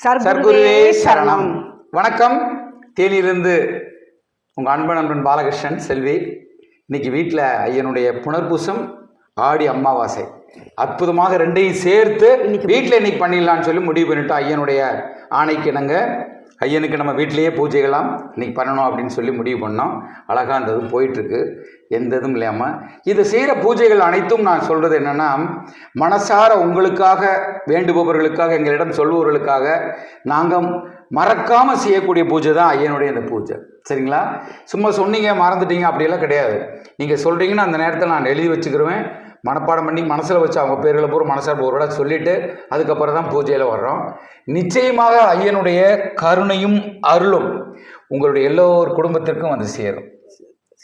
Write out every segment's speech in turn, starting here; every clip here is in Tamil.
சர்க்குருவே சரணம். வணக்கம். தேனியிலிருந்து உங்கள் அன்பன் நண்பன் பாலகிருஷ்ணன் செல்வி. இன்னைக்கு வீட்டில் ஐயனுடைய புனர்பூசம் ஆடி அமாவாசை அற்புதமாக ரெண்டையும் சேர்த்து வீட்டில் இன்னைக்கு பண்ணிடலாம்னு சொல்லி முடிவு பண்ணிட்டோம். ஐயனுடைய ஆணைக்கு இணங்க ஐயனுக்கு நம்ம வீட்டிலேயே பூஜைகளாம் இன்றைக்கி பண்ணணும் அப்படின்னு சொல்லி முடிவு பண்ணோம். அழகாக அந்த இது போயிட்டுருக்கு. எந்த இதுவும் இல்லாமல் இது செய்கிற பூஜைகள் அனைத்தும் நான் சொல்கிறது என்னென்னா மனசார உங்களுக்காக வேண்டுபவர்களுக்காக எங்களிடம் சொல்பவர்களுக்காக நாங்கள் மறக்காமல் செய்யக்கூடிய பூஜை தான் ஐயனுடைய இந்த பூஜை. சரிங்களா? சும்மா சொன்னீங்க மறந்துட்டீங்க அப்படியெல்லாம் கிடையாது. நீங்கள் சொல்கிறீங்கன்னா அந்த நேரத்தில் நான் எழுதி வச்சுக்கிருவேன். மனப்பாடம் பண்ணி மனசில் வச்சு அவங்க பேர்களை பூரா மனசார் ஒரு விட சொல்லிவிட்டு அதுக்கப்புறம் தான் பூஜையில் வர்றோம். நிச்சயமாக ஐயனுடைய கருணையும் அருளும் உங்களுடைய எல்லோர் குடும்பத்திற்கும் வந்து சேரும்.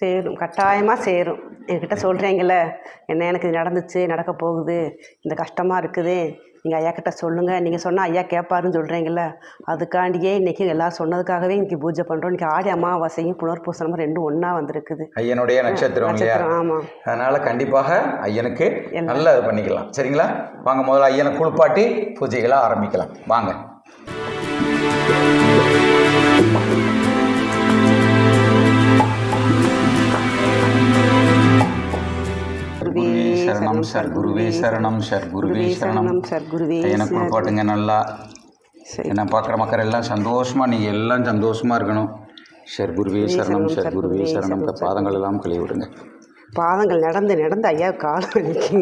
சேரும் கட்டாயமாக சேரும். என்கிட்ட சொல்கிறீங்கள என்ன எனக்கு இது நடந்துச்சு நடக்க போகுது இந்த கஷ்டமாக இருக்குது நீங்கள் ஐயா கிட்ட சொல்லுங்கள் நீங்கள் சொன்னால் ஐயா கேட்பாருன்னு சொல்கிறீங்கள அதுக்காண்டியே இன்றைக்கி எல்லாம் சொன்னதுக்காகவே இன்றைக்கி பூஜை பண்ணுறோம் இன்றைக்கி ஆடி அமாவாசையும் புனர்பூசணமும் ரெண்டும் ஒன்றா வந்திருக்குது. ஐயனுடைய நட்சத்திரம் இல்லையா? ஆமாம் அதனால் கண்டிப்பாக ஐயனுக்கு. நல்லா இது பண்ணிக்கலாம். சரிங்களா? வாங்க முதல்ல ஐயனை குளிப்பாட்டி பூஜைகளை ஆரம்பிக்கலாம். வாங்க. சரணம் சார் குருவே சரணம் சார் குருவே சரணம். சார் குருவே ஐயனை குளிப்பாட்டுங்க நல்லா. என்ன பார்க்குற மக்கள் எல்லாம் சந்தோஷமாக நீங்கள் எல்லாம் சந்தோஷமாக இருக்கணும். சார் குருவே சரணம் சார் குருவே சரணம். பாதங்கள் எல்லாம் கழுவி விடுங்க பாதங்கள் நடந்து நடந்து ஐயா காலம் வலிக்கு.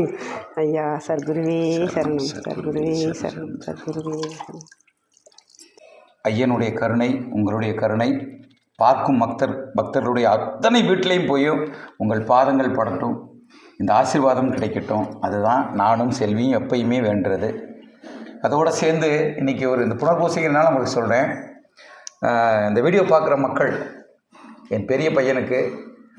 ஐயா சார் குருவே சரணம் சார் குருவே சரணம் சார் குருவே ஐயனுடைய கருணை உங்களுடைய கருணை. பார்க்கும் பக்தர் பக்தர்களுடைய அத்தனை வீட்டிலையும் போய் உங்கள் பாதங்கள் படட்டும். இந்த ஆசீர்வாதம் கிடைக்கட்டும். அதுதான் நானும் செல்வியும் எப்பயுமே வேண்டுறது. அதோடு சேர்ந்து இன்றைக்கி ஒரு இந்த புனர்பூசிக்கிறனால உங்களுக்கு சொல்கிறேன் இந்த வீடியோ பார்க்குற மக்கள் என் பெரிய பையனுக்கு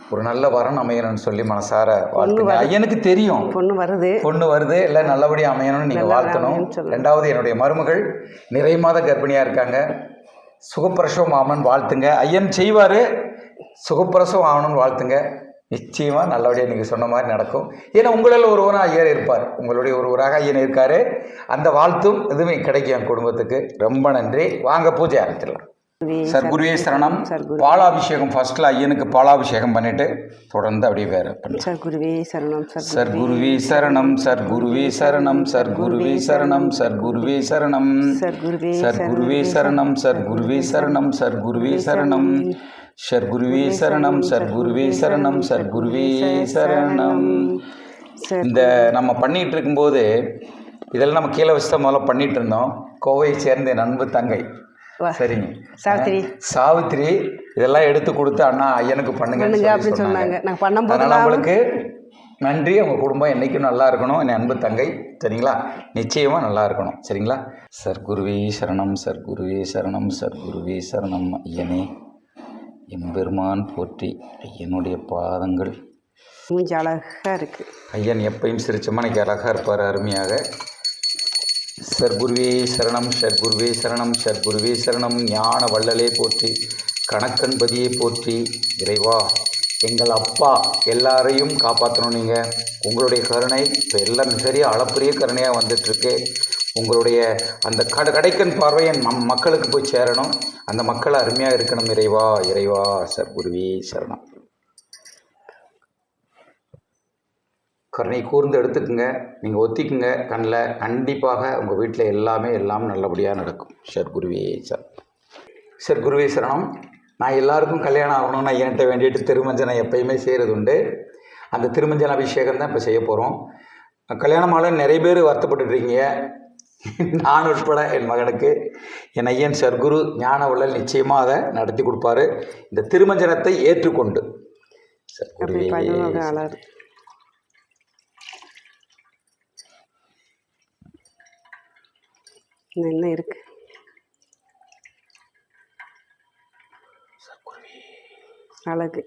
ஒரு நல்ல வரன் அமையணும்னு சொல்லி மனசார வாழ்த்துங்க. ஐயனுக்கு தெரியும். பொண்ணு வருது. பொண்ணு வருது. இல்லை நல்லபடியாக அமையணும்னு நீங்கள் வாழ்த்தணும். ரெண்டாவது என்னுடைய மருமகள் நிறை மாத கர்ப்பிணியாக இருக்காங்க. சுகப்பிரசவம் ஆகணும்னு வாழ்த்துங்க. ஐயன் செய்வார். சுகப்பிரசவம் ஆகணும்னு வாழ்த்துங்க. நிச்சயமாக நல்லபடியாக நீங்கள் சொன்ன மாதிரி நடக்கும். ஏன்னா உங்களில் ஒருவராக ஐயர் இருப்பார். உங்களுடைய ஒருவராக ஐயன் இருக்கார். அந்த வாழ்த்தும் இதுவுமே கிடைக்கும் என் குடும்பத்துக்கு. ரொம்ப நன்றி. வாங்க பூஜை ஆரம்பிச்சிடலாம். சார் குருவே சரணம். பாலாபிஷேகம் ஃபர்ஸ்ட்டில் ஐயனுக்கு பாலாபிஷேகம் பண்ணிவிட்டு தொடர்ந்து அப்படியே வேறு சார் குருவே சரணம் சார் குருவே சரணம் சர் குருவே சரணம் சர் குருவே சரணம் சர் குருவே சரணம். சர் குருவே சரணம். சர் குருவே சரணம் சர் குருவே சரணம். சர் குருவே சரணம் சர் குருவே சரணம் சர் குருவே சரணம். சார் இந்த நம்ம பண்ணிட்டு இருக்கும்போது இதெல்லாம் நம்ம கீழே வச்சு தான் முதல்ல பண்ணிட்டு இருந்தோம் கோவையை சேர்ந்த என் அன்பு தங்கை. சரிங்க. சாவித்திரி. சாவித்திரி இதெல்லாம் எடுத்து கொடுத்து அண்ணா ஐயனுக்கு பண்ணுங்க அப்படின்னு சொன்னாங்க. நான் பண்ணும்போது அதனால் உங்களுக்கு நன்றி. உங்கள் குடும்பம் என்றைக்கும் நல்லா இருக்கணும். என் அன்பு தங்கை சரிங்களா? நிச்சயமாக நல்லா இருக்கணும். சரிங்களா? சர் குருவே சரணம் சர் குருவே சரணம் சர் குருவே சரணம் ஐயனே. எம்பெருமான் போற்றி ஐயனுடைய பாதங்கள். மூஞ்சி அழகா இருக்கு. ஐயன் எப்பயும் சிரிச்சமனைக்கு அழகாக இருப்பார் அருமையாக. சர்க்குருவே சரணம் சர்க்குருவே சரணம் சர்க்குருவே சரணம் ஞான வள்ளலே போற்றி கணக்கன்பதியை போற்றி இறைவா எங்கள் அப்பா எல்லாரையும் காப்பாற்றணும் நீங்கள் உங்களுடைய கருணை இப்போ எல்லாம் மிகப்பெரிய அளப்பரிய கருணையாக வந்துட்டுருக்கு உங்களுடைய அந்த கட கடைக்கன் பார்வை என் மக்களுக்கு போய் சேரணும். அந்த மக்கள் அருமையாக இருக்கணும் இறைவா இறைவா சர்க்குருவே சரணம். கருணை கூர்ந்து எடுத்துக்கோங்க. நீங்கள் ஒத்திக்குங்க. கண்ணில் கண்டிப்பாக உங்கள் வீட்டில் எல்லாமே எல்லாம் நல்லபடியாக நடக்கும். சார் குருவே சார் சார் குருவே சரணம். நான் எல்லாருக்கும் கல்யாணம் ஆகணும்னு என்கிட்ட வேண்டிட்டு திருமஞ்சனை எப்பயுமே செய்கிறது உண்டு அந்த திருமஞ்சன அபிஷேகம் தான் இப்போ செய்ய போகிறோம் கல்யாணமால நிறைய பேர் வருத்தப்பட்டுருக்கீங்க நான் உட்பட என் மகனுக்கு என் ஐயன் சர்க்குரு ஞான வள்ளல் நிச்சயமாக அதை நடத்தி கொடுப்பாரு. இந்த திருமஞ்சனத்தை ஏற்றுக்கொண்டு. சார் அப்படி குருவே பண்ணுவாங்க அழகு இன்னும் என்ன இருக்கு? அழகு.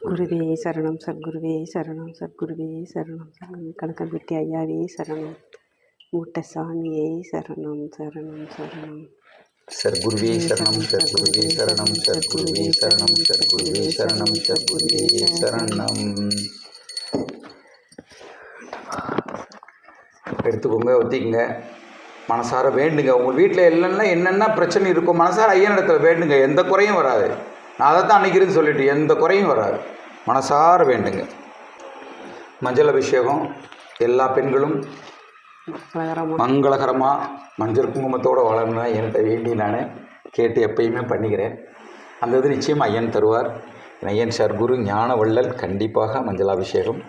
குருவே சரணம் சத்குருவே சரணம் சத்குருவே சரணம். சரணம் கணக்கன்பட்டி ஐயாவே சரணம். மூட்டை சாமியே சரணம் சரணம். சரணம் சர்க்குருவே சரணம் சர்க்குருவே சரணம் சர்க்குருவே சரணம் சர்க்குருவே சரணம். சர்க்குருவே சரணம். எடுத்துக்கோங்க ஒத்திக்கங்க. மனசார வேண்டுங்க. உங்கள் வீட்டில் இல்லைன்னா என்னென்ன பிரச்சனை இருக்கும் மனசார ஐயனிடத்தில் வேண்டுங்க. எந்த குறையும் வராது. நான் அதை தான் அன்றைக்கி இருந்து சொல்லிட்டு எந்த குறையும் வராது. மனசார வேண்டுங்க. மஞ்சள் அபிஷேகம் எல்லா பெண்களும் மங்களகரமாக மஞ்சள் குங்குமத்தோடு வளரணும்னா என்கிட்ட வேண்டி நான் கேட்டு எப்பயுமே பண்ணிக்கிறேன். அந்த இது நிச்சயம் ஐயன் தருவார். ஐயன் சர்க்குரு ஞான வள்ளல் கண்டிப்பாக மஞ்சள் அபிஷேகம்.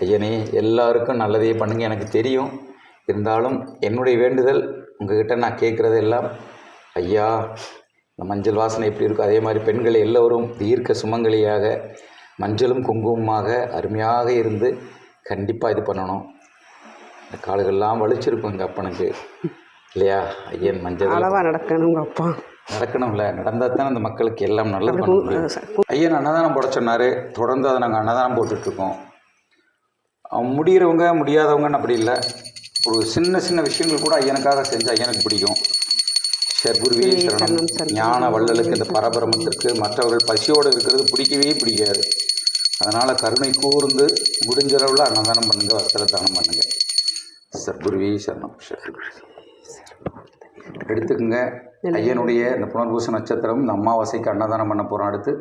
ஐயனே எல்லாருக்கும் நல்லதே பண்ணுங்க. எனக்கு தெரியும். இருந்தாலும் என்னுடைய வேண்டுதல் உங்ககிட்ட நான் கேட்குறது எல்லாம் ஐயா இந்த மஞ்சள் வாசனை எப்படி இருக்கும் அதே மாதிரி பெண்கள் எல்லோரும் தீர்க்க சுமங்கலியாக மஞ்சளும் குங்குமமாக அருமையாக இருந்து கண்டிப்பாக இது பண்ணணும். இந்த காலுகள்லாம் வலிச்சிருக்கும் எங்கள் அப்பனுக்கு. இல்லையா? ஐயன் மஞ்சள். அளவாக நடக்கணுங்க அப்பா. நடக்கணும்ல. நடந்தால் தான் அந்த மக்களுக்கு எல்லாம் நல்லது பண்ண ஐயன் அன்னதானம் போட சொன்னார். தொடர்ந்து அதை நாங்கள் அன்னதானம் போட்டுட்ருக்கோம் முடிகிறவங்க முடியாதவங்கன்னு அப்படி இல்லை. ஒரு சின்ன சின்ன விஷயங்கள் கூட ஐயனுக்காக செஞ்சு ஐயனுக்கு பிடிக்கும். சர்க்குருவே சரணம். ஞான வள்ளலுக்கு இந்த பரபிரமத்திற்கு மற்றவர்கள் பசியோடு இருக்கிறது பிடிக்கவே பிடிக்காது. அதனால் கருணை கூர்ந்து முடிஞ்ச அளவில் அன்னதானம் பண்ணுங்க வஸ்திர தானம் பண்ணுங்க. சர்க்குருவே சரணம் எடுத்துக்கங்க. ஐயனுடைய இந்த புனர்பூச நட்சத்திரம் இந்த அமாவாசைக்கு அன்னதானம் பண்ண போகிறோம் அடுத்து.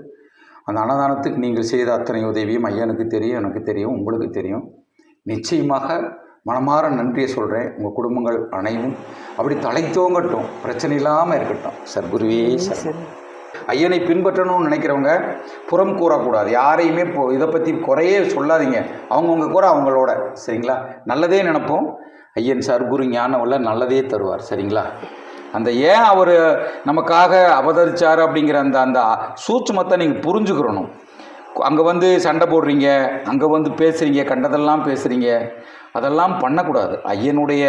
அந்த அன்னதானத்துக்கு நீங்கள் செய்த அத்தனை உதவியும் ஐயனுக்கு தெரியும் எனக்கு தெரியும் உங்களுக்கு தெரியும். நிச்சயமாக மனமாற நன்றியை சொல்கிறேன் உங்கள் குடும்பங்கள் அனைவும் அப்படி தலைத்தோங்கட்டும். பிரச்சனை இல்லாமல் இருக்கட்டும். சர்க்குருவே சரணம் சரி. ஐயனை பின்பற்றணும்னு நினைக்கிறவங்க புறம் கூறக்கூடாது. யாரையுமே இப்போ இதை பற்றி குறையே சொல்லாதீங்க. அவங்கவுங்க கூட அவங்களோட. சரிங்களா? நல்லதே நினைப்போம். ஐயன் சர்க்குரு ஞானம் உள்ள நல்லதே தருவார். சரிங்களா? அந்த ஏன் அவர் நமக்காக அவதரிச்சார் அப்படிங்கிற அந்த அந்த சூட்சுமத்தை நீங்கள் புரிஞ்சுக்கிறணும். அங்கே வந்து சண்டை போடுறீங்க அங்கே வந்து பேசுகிறீங்க கண்டதெல்லாம் பேசுகிறீங்க அதெல்லாம் பண்ணக்கூடாது. ஐயனுடைய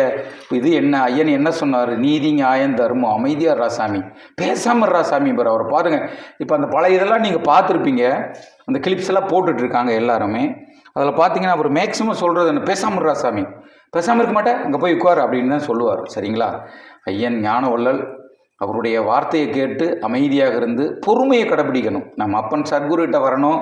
இது என்ன ஐயன் என்ன சொன்னார்? நீதி நியாயம் தர்மம் அமைதியாக ராசாமி பேசாமல் ராசாமி பாரு அவர் பாருங்கள் இப்போ அந்த பழைய இதெல்லாம் நீங்கள் பார்த்துருப்பீங்க. அந்த கிளிப்ஸ் எல்லாம் போட்டுட்டு எல்லாருமே. அதில் பார்த்தீங்கன்னா அவர் மேக்ஸிமம் சொல்கிறது என்ன? பேசாமல் ராசாமி பேசாமல் இருக்க மாட்டேன் அங்கே போய் உட்கார் அப்படின்னு தான் சொல்லுவார். சரிங்களா? ஐயன் ஞான வள்ளல் அவருடைய வார்த்தையை கேட்டு அமைதியாக இருந்து பொறுமையை கடைப்பிடிக்கணும் நம்ம அப்பன் சத்குருகிட்ட வரணும்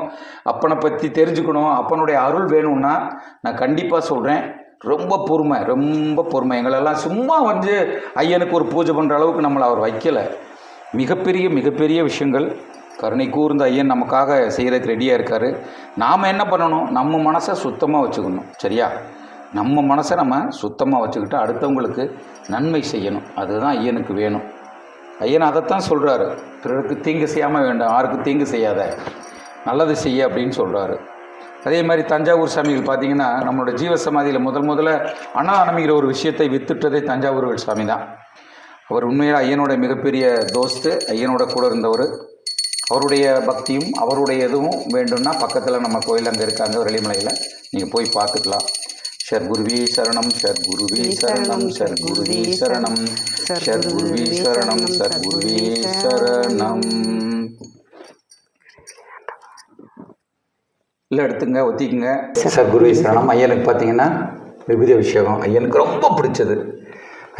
அப்பனை பற்றி தெரிஞ்சுக்கணும் அப்பனுடைய அருள் வேணும்னா நான் கண்டிப்பாக சொல்கிறேன் ரொம்ப பொறுமை ரொம்ப பொறுமை. எங்களெல்லாம் சும்மா வந்து ஐயனுக்கு ஒரு பூஜை பண்ணுற அளவுக்கு நம்மளை அவர் வைக்கலை. மிகப்பெரிய மிகப்பெரிய விஷயங்கள். கருணை கூர்ந்த ஐயன் நமக்காக செய்கிறதுக்கு ரெடியாக இருக்கார். நாம் என்ன பண்ணணும்? நம்ம மனசை சுத்தமாக வச்சுக்கணும். சரியா? நம்ம மனசை நம்ம சுத்தமாக வச்சுக்கிட்டு அடுத்தவங்களுக்கு நன்மை செய்யணும். அதுதான் ஐயனுக்கு வேணும். ஐயன் அதைத்தான் சொல்கிறாரு பிறருக்கு தீங்கு செய்யாமல் வேண்டாம் யாருக்கு தீங்கு செய்யாத. நல்லது செய்ய அப்படின்னு சொல்கிறாரு அதே மாதிரி தஞ்சாவூர் சாமிகள் பார்த்தீங்கன்னா நம்மளோட ஜீவ சமாதியில் முதல் முதல்ல அனானமிங்கிற ஒரு விஷயத்தை வித்துட்டதே தஞ்சாவூர் சாமி தான் அவர் உண்மையில் ஐயனோட மிகப்பெரிய தோஸ்து ஐயனோட கூட இருந்தவர். அவருடைய பக்தியும் அவருடைய இதுவும் வேண்டும்னா பக்கத்தில் நம்ம கோயில் அங்கே இருக்காங்க வெளிமலையில் நீங்கள் போய் பார்த்துக்கலாம். ஷர் குருவி சரணம் ஷர் குருவி சரணம் ஷர் குருவி சரணம் ஷர் குருவி சரணம் ஷர் குருவி சரணம். இல்லை எடுத்துங்க ஒத்திக்குங்க. சத்குருவி சரணம் ஐயனுக்கு பார்த்தீங்கன்னா விபூதி அபிஷேகம். ஐயனுக்கு ரொம்ப பிடிச்சது.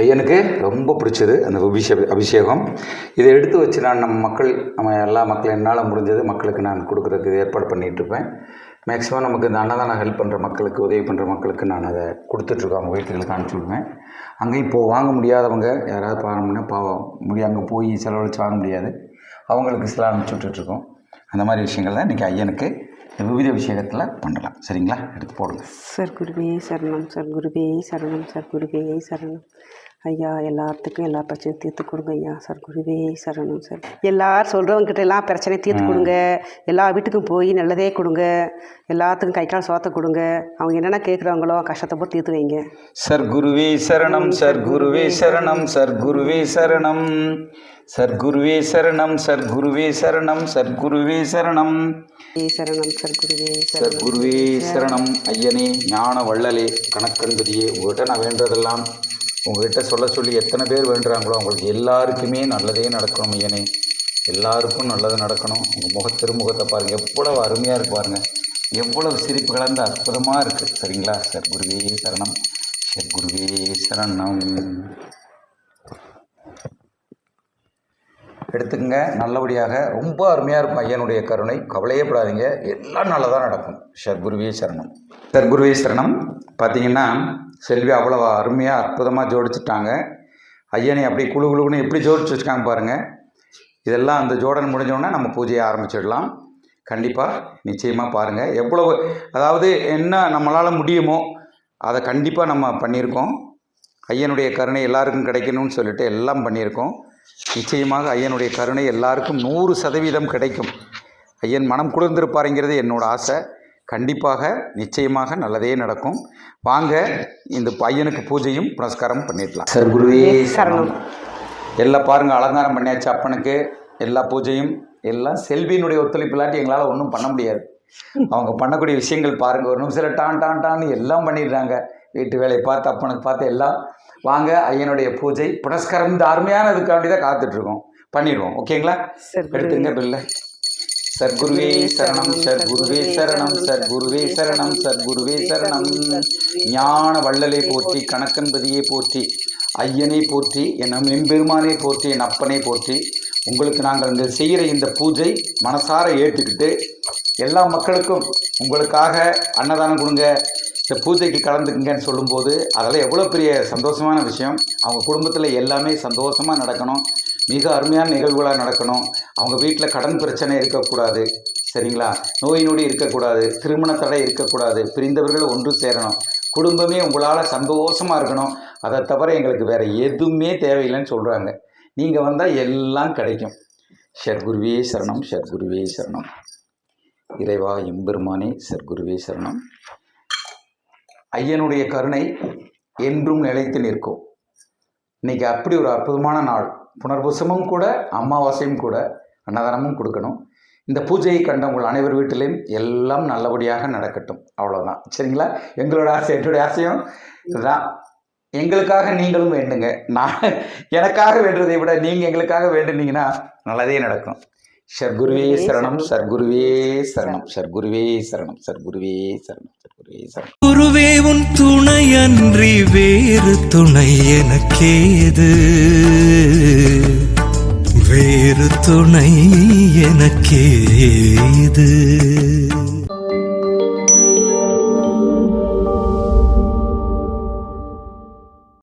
ஐயனுக்கு ரொம்ப பிடிச்சது அந்த அபிஷே அபிஷேகம். இதை எடுத்து வச்சு நான் நம்ம மக்கள் நம்ம எல்லா மக்கள் என்னால் முடிஞ்சது மக்களுக்கு நான் கொடுக்குறதுக்கு ஏற்பாடு பண்ணிகிட்டு இருப்பேன். மேக்ஸிமம் நமக்கு இந்த அன்னதானம் ஹெல்ப் பண்ணுற மக்களுக்கு உதவி பண்ணுற மக்களுக்கு நான் அதை கொடுத்துட்ருக்கோம் அவங்க வீட்டுகளுக்கு அனுப்பிச்சி விடுவேன். அங்கே இப்போது வாங்க முடியாதவங்க யாராவது பாவம்னா பாவம். முடியும் அங்கே போய் செலவழித்து வாங்க முடியாது. அவங்களுக்கு சில அனுப்பிச்சி விட்டுட்ருக்கோம். அந்த மாதிரி விஷயங்கள் தான் இன்றைக்கி ஐயனுக்கு விவித விஷயத்தில் பண்ணலாம். சரிங்களா? எடுத்து போடுங்க. சர்க்குருவே சரணம் சர்க்குருவே சரணம் சர்க்குருவே சரணம். ஐயா எல்லாத்துக்கும் எல்லா பிரச்சனையும் தீர்த்து கொடுங்க ஐயா. சர்க்குருவே சரணம் சார் எல்லாரும் சொல்கிறவங்ககிட்ட எல்லாம் பிரச்சனையை தீர்த்து கொடுங்க. எல்லா வீட்டுக்கும் போய் நல்லதே கொடுங்க. எல்லாத்துக்கும் கை கால் சோத்த கொடுங்க. அவங்க என்னென்ன கேட்குறாங்களோ கஷ்டத்தை போட்டு தீர்த்து வைங்க. சர்க்குருவே சரணம். சர்க்குருவே சரணம். சர்க்குருவே சரணம். சர்க்குருவே சரணம். சர்க்குருவே சரணம். சர்க்குருவே சரணம். ஏ சரணம். சர்க்குருவே சரணம். சர்க்குருவே சரணம். ஐயனே ஞான வள்ளலே கணக்கன்பதியே உங்கள்கிட்ட நான் வேண்டதெல்லாம் உங்கள்கிட்ட சொல்ல சொல்லி எத்தனை பேர் வேண்டுறாங்களோ அவங்களுக்கு எல்லாருக்குமே நல்லதே நடக்கணும் ஐயனே. எல்லாருக்கும் நல்லது நடக்கணும். உங்கள் முக திருமுகத்தை பாருங்கள் எவ்வளவு அருமையாக இருக்கு பாருங்கள் எவ்வளவு சிரிப்பு கலந்து அற்புதமாக இருக்குது சரிங்களா? சர்க்குருவே சரணம். சர்க்குருவே சரணம். எடுத்துக்கங்க. நல்லபடியாக ரொம்ப அருமையாக இருக்கும் ஐயனுடைய கருணை. கவலையப்படாதீங்க எல்லாம் நல்லதாக நடக்கும். சர்க்குருவே சரணம். சர்க்குருவே சரணம். பார்த்தீங்கன்னா செல்வி அவ்வளோ அருமையாக அற்புதமாக ஜோடிச்சிட்டாங்க. ஐயனை அப்படி குழு குழுன்னு எப்படி ஜோடிச்சு வச்சுருக்காங்க பாருங்கள் இதெல்லாம் அந்த ஜோடன் முடிஞ்சோடனே நம்ம பூஜையை ஆரம்பிச்சிடலாம். கண்டிப்பாக நிச்சயமாக பாருங்கள் எவ்வளவு அதாவது என்ன நம்மளால் முடியுமோ அதை கண்டிப்பாக நம்ம பண்ணியிருக்கோம். ஐயனுடைய கருணை எல்லாருக்கும் கிடைக்கணும்னு சொல்லிட்டு எல்லாம் பண்ணியிருக்கோம். நிச்சயமாக ஐயனுடைய கருணை எல்லாருக்கும் நூறு சதவீதம் கிடைக்கும். ஐயன் மனம் குளிர்ந்திருப்பாருங்கிறது என்னோடய ஆசை. கண்டிப்பாக நிச்சயமாக நல்லதே நடக்கும். வாங்க இந்த பையனுக்கு பூஜையும் புனஸ்காரம் பண்ணிடலாம். சார் குருவே சரணம். எல்லாம் பாருங்க அலங்காரம் பண்ணியாச்சு அப்பனுக்கு. எல்லா பூஜையும் எல்லாம் செல்வியினுடைய ஒத்துழைப்பு இல்லாட்டி எங்களால் ஒன்றும் பண்ண முடியாது. அவங்க பண்ணக்கூடிய விஷயங்கள் பாருங்க ஒரு நிமிஷத்தில் டான் டான் டான்னு எல்லாம் பண்ணிடுறாங்க. வீட்டு வேலையை பார்த்து அப்பனுக்கு பார்த்து எல்லாம். வாங்க ஐயனுடைய பூஜை புனஸ்காரம் இந்த அருமையான இதுக்காண்டி தான் காத்துட்ருக்கோம் பண்ணிடுவோம் ஓகேங்களா? எடுத்துங்க பிள்ளை சர்க்குருவே சரணம் சர்க்குருவே சரணம் சர்க்குருவே சரணம் சர்க்குருவே சரணம். ஞான வள்ளலை போற்றி கணக்கன்பதியை போற்றி ஐயனை போற்றி என் எம்பெருமானை போற்றி என் அப்பனை போற்றி. உங்களுக்கு நாங்கள் இந்த செய்கிற இந்த பூஜை மனசார ஏற்றுக்கிட்டு எல்லா மக்களுக்கும் உங்களுக்காக அன்னதானம் கொடுங்க. இந்த பூஜைக்கு கலந்துக்குங்கன்னு சொல்லும்போது அதெல்லாம் எவ்வளோ பெரிய சந்தோஷமான விஷயம். அவங்க குடும்பத்தில் எல்லாமே சந்தோஷமாக நடக்கணும். மிக அருமையான நிகழ்வுகளாக நடக்கணும். அவங்க வீட்டில் கடன் பிரச்சனை இருக்கக்கூடாது. சரிங்களா? நோய் நொடி இருக்கக்கூடாது. திருமண தடை இருக்கக்கூடாது. பிரிந்தவர்கள் ஒன்று சேரணும். குடும்பமே உங்களால் சந்தோஷமாக இருக்கணும். அதை தவிர எங்களுக்கு வேறு எதுவுமே தேவையில்லைன்னு சொல்கிறாங்க நீங்கள் வந்தால் எல்லாம் கிடைக்கும். ஷர்குருவே சரணம் ஷர்குருவே சரணம். இறைவா எம்பெருமானே சர்க்குருவே சரணம். ஐயனுடைய கருணை என்றும் நிலைத்து நிற்கும். இன்னைக்கு அப்படி ஒரு அற்புதமான நாள். புனர்பூசமும் கூட அமாவாசையும் கூட அன்னதானமும் கொடுக்கணும். இந்த பூஜையை கண்ட உங்கள் அனைவர் வீட்டிலையும் எல்லாம் நல்லபடியாக நடக்கட்டும். அவ்வளோதான் சரிங்களா? எங்களோட ஆசை என்னுடைய ஆசையும் இதுதான். எங்களுக்காக நீங்களும் வேண்டுங்க. நான் எனக்காக வேண்டுறதை விட நீங்கள் எங்களுக்காக வேண்டுனீங்கன்னா நல்லதே நடக்கும். சர்க்குருவே சரணம் சர்க்குருவே சரணம். சர்க்குருவே சரணம் சர்க்குருவே சரணம் சர்க்குருவே சரணம். குருவே உன் துணையன்றி வேறு துணை எனக்கேது? வேறு துணை எனக்கேது?